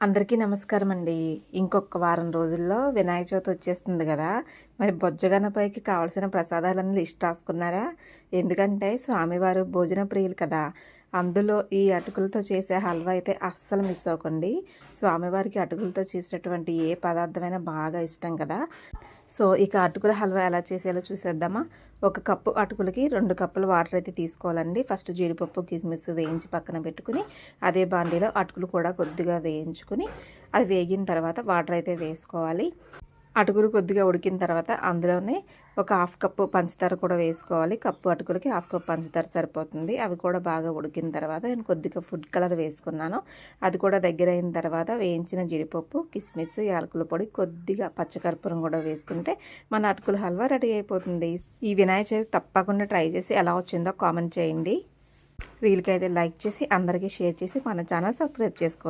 అందరికీ నమస్కారం అండి ఇంకొక వారం రోజుల్లో వినాయక చవితి వచ్చేస్తుంది కదా. మరి బొజ్జగనపైకి కావాల్సిన ప్రసాదాలన్నీ లిస్ట్ రాసుకున్నారా? ఎందుకంటే స్వామివారు భోజన ప్రియులు కదా. అందులో ఈ అటుకులతో చేసే హల్వా అయితే అస్సలు మిస్ అవ్వకండి. స్వామివారికి అటుకులతో చేసినటువంటి ఏ పదార్థమైనా బాగా ఇష్టం కదా. సో ఇక అటుకుల హల్వా ఎలా చేసేయాలో చూసేద్దామా? ఒక కప్పు అటుకులకి రెండు కప్పులు వాటర్ అయితే తీసుకోవాలండి. ఫస్ట్ జీడిపప్పు కిస్మిస్ వేయించి పక్కన పెట్టుకుని అదే బాండీలో అటుకులు కూడా కొద్దిగా వేయించుకుని అది వేగిన తర్వాత వాటర్ అయితే వేసుకోవాలి. అటుకులు కొద్దిగా ఉడికిన తర్వాత అందులోనే ఒక హాఫ్ కప్పు పంచదార కూడా వేసుకోవాలి. కప్పు అటుకులకి హాఫ్ కప్ పంచదార సరిపోతుంది. అవి కూడా బాగా ఉడికిన తర్వాత నేను కొద్దిగా ఫుడ్ కలర్ వేసుకున్నాను. అది కూడా దగ్గర అయిన తర్వాత వేయించిన జీడిపప్పు కిస్మిస్ యాలకుల పొడి కొద్దిగా పచ్చకర్పూరం కూడా వేసుకుంటే మన అటుకుల హల్వా రెడీ అయిపోతుంది. ఈ వినాయక చవితి తప్పకుండా ట్రై చేసి ఎలా వచ్చిందో కామెంట్ చేయండి. వీళ్ళకైతే లైక్ చేసి అందరికీ షేర్ చేసి మన ఛానల్ సబ్స్క్రైబ్ చేసుకోండి.